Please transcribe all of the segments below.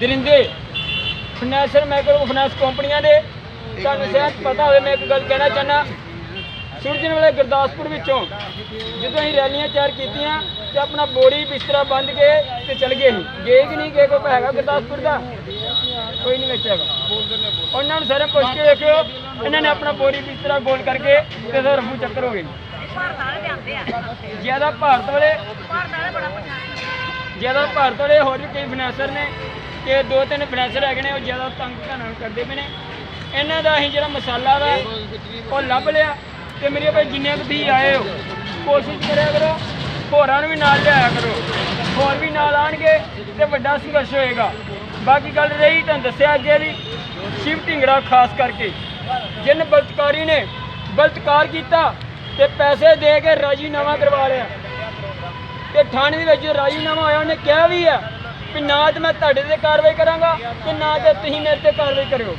ਦਰਿੰਦੇ financial micro finance ਕੰਪਨੀਆਂ ਦੇ। ਤੁਹਾਨੂੰ ਸ਼ਾਇਦ ਪਤਾ ਹੋਵੇ ਮੈਂ ਇੱਕ ਗੱਲ ਕਹਿਣਾ ਚਾਹਨਾ ਸੁਰਜਣ ਵੇਲੇ ਗੁਰਦਾਸਪੁਰ ਵਿੱਚੋਂ ਜਦੋਂ ਅਸੀਂ ਰੈਲੀਆਂ ਤਿਆਰ ਕੀਤੀਆਂ ਤੇ ਆਪਣਾ ਬੋਰੀ ਬਿਸਤਰਾ ਬੰਦ ਕੇ ਤੇ ਚਲ ਗਏ ਸੀ ਗਏ ਕਿ ਨਹੀਂ ਗਏ ਕੋਈ ਹੈਗਾ ਗੁਰਦਾਸਪੁਰ ਦਾ? ਕੋਈ ਨਹੀਂ ਵਿੱਚ ਹੈਗਾ। ਉਹਨਾਂ ਨੂੰ ਸਾਰੇ ਪੁੱਛ ਕੇ ਦੇਖਿਓ ਇਹਨਾਂ ਨੇ ਆਪਣਾ ਬੋਰੀ ਬਿਸਤਰਾ ਗੋਲ ਕਰਕੇ ਤੇ ਫਿਰ ਰਫੂ ਚੱਕਰ ਹੋ ਗਏ। ਜ਼ਿਆਦਾ ਭਾਰਤ ਵਾਲੇ ਜ਼ਿਆਦਾ ਭਾਰਤ ਵਾਲੇ ਹੋਰ ਵੀ ਕਈ ਫਾਈਨੈਂਸਰ ਨੇ। ਕਿ ਦੋ ਤਿੰਨ ਫਾਈਨੈਂਸਰ ਹੈਗੇ ਨੇ, ਉਹ ਜ਼ਿਆਦਾ ਤੰਗ ਧਾਨਾਂ ਕਰਦੇ ਪਏ ਨੇ। ਇਹਨਾਂ ਦਾ ਅਸੀਂ ਜਿਹੜਾ ਮਸਾਲਾ ਵਾ, ਉਹ ਲੱਭ ਲਿਆ ਤੇ ਮੇਰੇ ਭਾਈ ਜਿੰਨੇ ਕੁ ਤੁਸੀਂ ਆਏ ਹੋ, ਕੋਸ਼ਿਸ਼ ਕਰਿਆ ਕਰੋ, ਹੋਰਾਂ ਨੂੰ ਵੀ ਨਾਲ ਲਿਆਇਆ ਕਰੋ। ਹੋਰ ਵੀ ਨਾਲ ਆਣਗੇ ਤੇ ਵੱਡਾ ਸੰਘਰਸ਼ ਹੋਏਗਾ। ਬਾਕੀ ਗੱਲ ਰਹੀ ਤੁਹਾਨੂੰ ਦੱਸਿਆ ਅੱਗੇ ਦੀ ਸ਼ਿਵ ਢਿੰਗੜਾ ਖਾਸ ਕਰਕੇ। ਜਿਨ ਬਲਤਕਾਰੀ ਨੇ ਬਲਤਕਾਰ ਕੀਤਾ ਤੇ ਪੈਸੇ ਦੇ ਕੇ ਰਾਜੀਨਾਮਾ ਕਰਵਾ ਲਿਆ। ਤੇ ਥਾਣੇ ਦੇ ਵਿੱਚ ਰਾਜੀਨਾਮਾ ਹੋਇਆ, ਉਹਨੇ ਕਿਹਾ ਵੀ ਆ ਕਿ ਨਾ ਤੇ ਮੈਂ ਤੁਹਾਡੇ ਤੇ ਕਾਰਵਾਈ ਕਰਾਂਗਾ ਤੇ ਨਾ ਤੇ ਤੁਸੀਂ ਮੇਰੇ ਤੇ ਕਾਰਵਾਈ ਕਰਿਓ।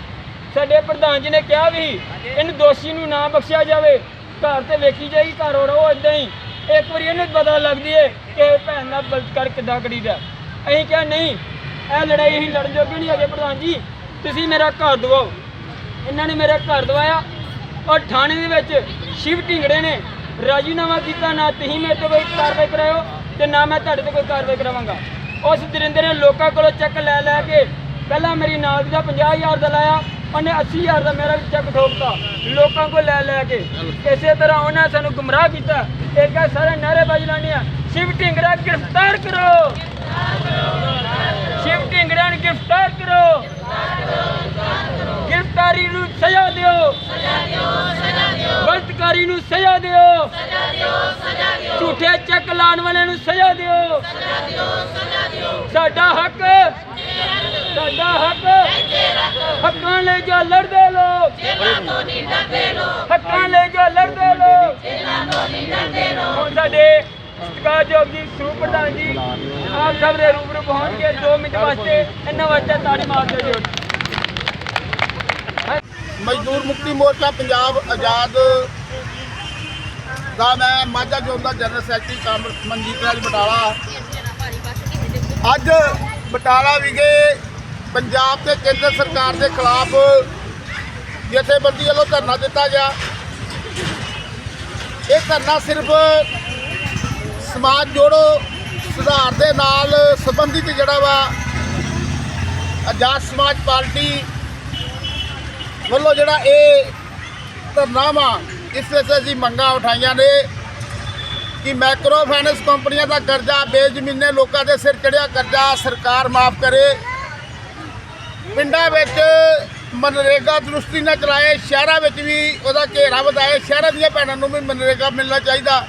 ਸਾਡੇ ਪ੍ਰਧਾਨ ਜੀ ਨੇ ਕਿਹਾ ਵੀ ਇਹਨੂੰ ਦੋਸ਼ੀ ਨੂੰ ਨਾ ਬਖਸ਼ਿਆ ਜਾਵੇ। ਘਰ ਤੇ ਵੇਖੀ ਜਾਏਗੀ, ਘਰ ਉਹ ਇਦਾਂ ਹੀ। ਇੱਕ ਵਾਰੀ ਇਹਨੂੰ ਪਤਾ ਲੱਗਦੀ ਏ ਕਿ ਭੈਣ ਦਾ ਬਲਤਕਾਰ ਕਿੱਦਾਂ ਕਰੀਦਾ ਅਸੀਂ ਕਿਹਾ, ਨਹੀਂ, ਇਹ ਲੜਾਈ ਅਸੀਂ ਲੜਨ ਜੋਗੇ ਨਹੀਂ ਹੈਗੇ ਪ੍ਰਧਾਨ ਜੀ। ਤੁਸੀਂ ਮੇਰਾ ਘਰ ਦਵਾਓ। ਇਹਨਾਂ ਨੇ ਮੇਰਾ ਘਰ ਦਵਾਇਆ। ਔਰ ਥਾਣੇ ਦੇ ਵਿੱਚ ਸ਼ਿਵ ਢਿੰਗੜੇ ਨੇ ਰਾਜੀਨਾਮਾ ਕੀਤਾ, ਨਾ ਤੁਸੀਂ ਮੇਰੇ ਤੇ ਕੋਈ ਕਾਰਵਾਈ ਕਰਾਇਓ ਤੇ ਨਾ ਮੈਂ ਤੁਹਾਡੇ ਤੇ ਕੋਈ ਕਾਰਵਾਈ ਕਰਾਵਾਂਗਾ। ਉਸ ਦਰਿੰਦਰ ਨੇ ਲੋਕਾਂ ਕੋਲੋਂ ਚੈੱਕ ਲੈ ਲੈ ਕੇ ਪਹਿਲਾਂ ਮੇਰੀ ਨਾਲ ਦੀ ਦਾ 50000 ਦਾ ਲਾਇਆ, ਉਹਨੇ 80000 ਦਾ ਮੇਰਾ ਵੀ ਚੈੱਕ ਠੋਕਤਾ। ਲੋਕਾਂ ਕੋਲ ਲੈ ਲੈ ਕੇ। ਇਸੇ ਤਰ੍ਹਾਂ ਉਹਨਾਂ ਸਾਨੂੰ ਗੁੰਮਰਾਹ ਕੀਤਾ। ਇੱਕ ਆ ਸਾਰੇ ਨਾਅਰੇਬਾਜ਼ੀ ਲਾਉਣੀ ਆ, ਸ਼ਿਵ ਢਿੰਗੜਾ ਗ੍ਰਿਫਤਾਰ ਕਰੋ। ਸ਼ਿਵ ਢਿੰਗੜਾ ਨੂੰ ਗ੍ਰਿਫਤਾਰ ਕਰੋ। ਗ੍ਰਿਫਤਾਰੀ ਨੂੰ ਸਜ਼ਾ ਦਿਓ। ਬਲਤਕਾਰੀ ਨੂੰ ਸਜ਼ਾ ਦਿਓ। ਝੂਠੇ ਚੈੱਕ ਲਾਉਣ ਵਾਲਿਆਂ ਨੂੰ ਸਜ਼ਾ ਦਿਓ। ਸਾਡਾ ਹੱਕ। ਸਾਡਾ ਹੱਕ। ਹੱਕਾਂ ਲਈ ਜੋ ਲੜਦੇ ਲੋਕ। ਹੱਕਾਂ ਲਈ ਜੋ ਲੜਦੇ ਲੋਕ। ਸਾਡੇ ਸਤਿਕਾਰਯੋਗ ਜੀ, ਸਰੂਪ ਪ੍ਰਧਾਨ ਜੀ, ਆਪ ਸਭ ਦੇ ਰੂਬਰੂ ਪਹੁੰਚ ਕੇ 2 ਮਿੰਟ ਵਾਸਤੇ ਇਹਨਾਂ ਵਾਸਤੇ ਤਾੜੀ ਮਾਰ ਦਿਓ ਮਜ਼ਦੂਰ ਮੁਕਤੀ ਮੋਰਚਾ ਪੰਜਾਬ ਆਜ਼ਾਦ ਦਾ ਮੈਂ ਮਾਝਾ ਜ਼ੋਨ ਦਾ general secretary comrade Manjit Raj Batala ਅੱਜ ਬਟਾਲਾ ਵਿਖੇ ਪੰਜਾਬ ਤੇ ਕੇਂਦਰ ਸਰਕਾਰ ਦੇ ਖਿਲਾਫ ਜਥੇਬੰਦੀ ਵੱਲੋਂ ਧਰਨਾ ਦਿੱਤਾ ਗਿਆ। ਇਹ ਧਰਨਾ ਸਿਰਫ ਸਮਾਜ ਜੋੜੋ ਸੁਧਾਰ ਦੇ ਨਾਲ ਸੰਬੰਧਿਤ ਜਿਹੜਾ ਵਾ ਆਜ਼ਾਦ ਸਮਾਜ ਪਾਰਟੀ ਵੱਲੋਂ ਜਿਹੜਾ ਇਹ ਧਰਨਾ ਵਾ ਇਸ ਵਿੱਚ ਅਸੀਂ ਮੰਗਾਂ ਉਠਾਈਆਂ ਨੇ। ਕਿ ਮਾਈਕਰੋ ਫਾਈਨੈਂਸ ਕੰਪਨੀਆਂ ਦਾ ਕਰਜ਼ਾ ਬੇਜ਼ਮੀਨੇ ਲੋਕਾਂ ਦੇ ਸਿਰ ਚੜਿਆ ਕਰਜ਼ਾ ਸਰਕਾਰ ਮਾਫ ਕਰੇ। ਪਿੰਡਾਂ ਵਿੱਚ ਮਨਰੇਗਾ ਦਰੁਸਤੀ ਨਾਲ ਚਲਾਏ, ਸ਼ਹਿਰਾਂ ਵਿੱਚ ਵੀ ਉਹਦਾ ਘੇਰਾ ਵਧਾਏ। ਸ਼ਹਿਰਾਂ ਦੀਆਂ ਭੈਣਾਂ ਨੂੰ ਵੀ ਮਨਰੇਗਾ ਮਿਲਣਾ ਚਾਹੀਦਾ।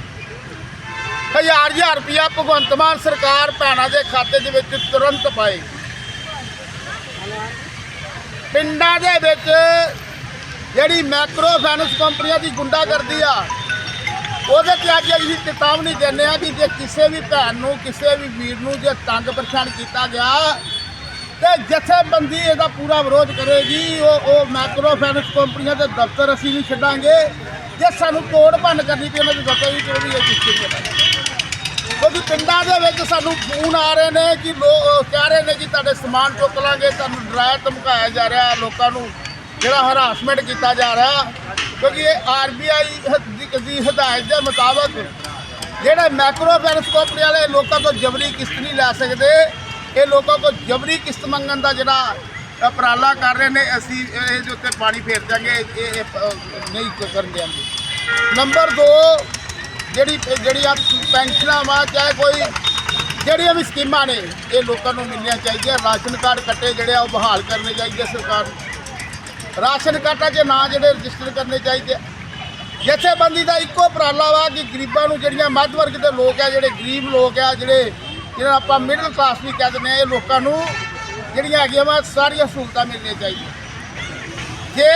ਹਜ਼ਾਰ ਹਜ਼ਾਰ ਰੁਪਇਆ ਭਗਵੰਤ ਮਾਨ ਸਰਕਾਰ ਭੈਣਾਂ ਦੇ ਖਾਤੇ ਦੇ ਵਿੱਚ ਤੁਰੰਤ ਪਾਏ। ਪਿੰਡਾਂ ਦੇ ਵਿੱਚ ਜਿਹੜੀ ਮੈਕਰੋ ਫਾਈਨੈਂਸ ਕੰਪਨੀਆਂ ਦੀ ਗੁੰਡਾਗਰਦੀ ਆ ਉਹਦੇ ਤੇ ਅੱਜ ਅਸੀਂ ਚੇਤਾਵਨੀ ਦਿੰਦੇ ਆ ਕਿ ਜੇ ਕਿਸੇ ਵੀ ਭੈਣ ਨੂੰ, ਕਿਸੇ ਵੀ ਵੀਰ ਨੂੰ ਜੇ ਤੰਗ ਪਰੇਸ਼ਾਨ ਕੀਤਾ ਗਿਆ ਤੇ ਜਥੇਬੰਦੀ ਇਹਦਾ ਪੂਰਾ ਵਿਰੋਧ ਕਰੇਗੀ। ਉਹ ਉਹ ਮੈਕਰੋ ਫਾਈਨੈਂਸ ਕੰਪਨੀਆਂ ਦੇ ਦਫ਼ਤਰ ਅਸੀਂ ਨਹੀਂ ਛੱਡਾਂਗੇ। ਜੇ ਸਾਨੂੰ ਤੋੜ ਭੰਨ ਕਰਨੀ ਪਈ, ਉਹਨਾਂ ਦੇ ਦਫ਼ਤਰ ਵੀ ਕੋਈ ਇਹ ਚੀਜ਼ ਕਰਾਂਗੇ ਕਿਉਂਕਿ ਪਿੰਡਾਂ ਦੇ ਵਿੱਚ ਸਾਨੂੰ ਫੋਨ ਆ ਰਹੇ ਨੇ ਕਿ ਲੋਕ ਕਹਿ ਰਹੇ ਨੇ ਕਿ ਤੁਹਾਡੇ ਸਮਾਨ ਚੁੱਕ ਲਾਂਗੇ, ਤੁਹਾਨੂੰ ਡਰਾਇਆ ਧਮਕਾਇਆ ਜਾ ਰਿਹਾ ਲੋਕਾਂ ਨੂੰ। ਜਿਹੜਾ ਹਰਾਸਮੈਂਟ ਕੀਤਾ ਜਾ ਰਿਹਾ ਕਿਉਂਕਿ ਇਹ ਆਰਬੀਆਈ ਦੀ ਹਦਾਇਤ ਦੇ ਮੁਤਾਬਕ ਜਿਹੜੇ ਮੈਕਰੋ ਫਾਈਨੈਂਸ ਕੰਪਨੀ ਵਾਲੇ ਲੋਕਾਂ ਤੋਂ ਜਬਰੀ ਕਿਸ਼ਤ ਨਹੀਂ ਲੈ ਸਕਦੇ ਇਹ ਲੋਕਾਂ ਤੋਂ ਜਬਰੀ ਕਿਸ਼ਤ ਮੰਗਣ ਦਾ ਜਿਹੜਾ ਉਪਰਾਲਾ ਕਰ ਰਹੇ ਨੇ ਅਸੀਂ ਇਹਦੇ ਉੱਤੇ ਪਾਣੀ ਫੇਰ ਦਿਆਂਗੇ ਇਹ ਇਹ, ਨਹੀਂ ਕਰਨ ਦਿਆਂਗੇ। ਨੰਬਰ 2 ਜਿਹੜੀ ਜਿਹੜੀ ਆ ਪੈਨਸ਼ਨਾਂ ਵਾ ਚਾਹੇ ਕੋਈ ਜਿਹੜੀਆਂ ਵੀ ਸਕੀਮਾਂ ਨੇ ਇਹ ਲੋਕਾਂ ਨੂੰ ਮਿਲਣੀਆਂ ਚਾਹੀਦੀਆਂ ਰਾਸ਼ਨ ਕਾਰਡ ਕੱਟੇ ਜਿਹੜੇ ਆ ਉਹ ਬਹਾਲ ਕਰਨੇ ਚਾਹੀਦੇ ਸਰਕਾਰ ਨੂੰ। ਰਾਸ਼ਨ ਕਾਰਡਾਂ 'ਚ ਨਾਂ ਜਿਹੜੇ ਰਜਿਸਟਰ ਕਰਨੇ ਚਾਹੀਦੇ ਜਥੇਬੰਦੀ ਦਾ ਇੱਕੋ ਉਪਰਾਲਾ ਵਾ ਕਿ ਗਰੀਬਾਂ ਨੂੰ ਜਿਹੜੀਆਂ ਮੱਧ ਵਰਗ ਦੇ ਲੋਕ ਆ, ਜਿਹੜੇ ਗਰੀਬ ਲੋਕ ਆ, ਜਿਹੜੇ ਜਿਹਨਾਂ ਆਪਾਂ ਮਿਡਲ ਕਲਾਸ ਵੀ ਕਹਿ ਦਿੰਦੇ ਆ, ਇਹ ਲੋਕਾਂ ਨੂੰ ਜਿਹੜੀਆਂ ਹੈਗੀਆਂ ਵਾ ਸਾਰੀਆਂ ਸਹੂਲਤਾਂ ਮਿਲਣੀਆਂ ਚਾਹੀਦੀਆਂ। ਜੇ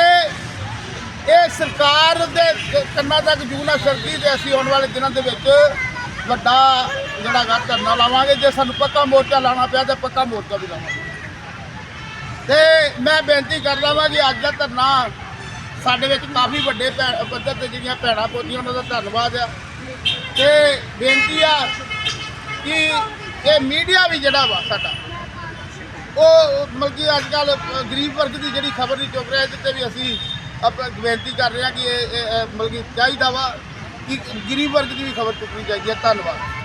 ਇਹ ਸਰਕਾਰ ਦੇ ਕੰਨਾਂ ਤੱਕ ਜੂ ਨਾ ਸਰਦੀ ਤੇ ਅਸੀਂ ਆਉਣ ਵਾਲੇ ਦਿਨਾਂ ਦੇ ਵਿੱਚ ਵੱਡਾ ਜਿਹੜਾ ਗਾ ਧਰਨਾ ਲਾਵਾਂਗੇ, ਜੇ ਸਾਨੂੰ ਪੱਕਾ ਮੋਰਚਾ ਲਾਉਣਾ ਪਿਆ ਤਾਂ ਪੱਕਾ ਮੋਰਚਾ ਵੀ ਲਾਵਾਂਗੇ। ਤੇ ਮੈਂ ਬੇਨਤੀ ਕਰਦਾ ਵਾਂ ਕਿ ਅੱਜ ਦਾ ਧਰਨਾ ਸਾਡੇ ਵਿੱਚ ਕਾਫੀ ਵੱਡੇ ਭੈ- ਪੱਧਰ ਤੇ ਜਿਹੜੀਆਂ ਭੈਣਾਂ ਪੋਤੀਆਂ ਉਹਨਾਂ ਦਾ ਧੰਨਵਾਦ ਆ। ਤੇ ਬੇਨਤੀ ਆ ਕਿ ਇਹ ਮੀਡੀਆ ਵੀ ਜਿਹੜਾ ਵਾ ਸਾਡਾ, ਉਹ ਮਤਲਬ ਕਿ ਅੱਜ ਕੱਲ ਗਰੀਬ ਵਰਗ ਦੀ ਜਿਹੜੀ ਖਬਰ ਨਹੀਂ ਚੁੱਕ ਰਿਹਾ, ਇਹਦੇ ਤੇ ਵੀ ਅਸੀਂ ਆਪਾਂ ਬੇਨਤੀ ਕਰ ਰਹੇ ਹਾਂ ਕਿ ਇਹ, ਇਹ- ਇਹ ਮਤਲਬ ਕਿ ਚਾਹੀਦਾ ਵਾ ਕਿ ਗਰੀਬ ਵਰਗ ਦੀ ਵੀ ਖਬਰ ਚੁੱਕਣੀ ਚਾਹੀਦੀ ਹੈ ਧੰਨਵਾਦ।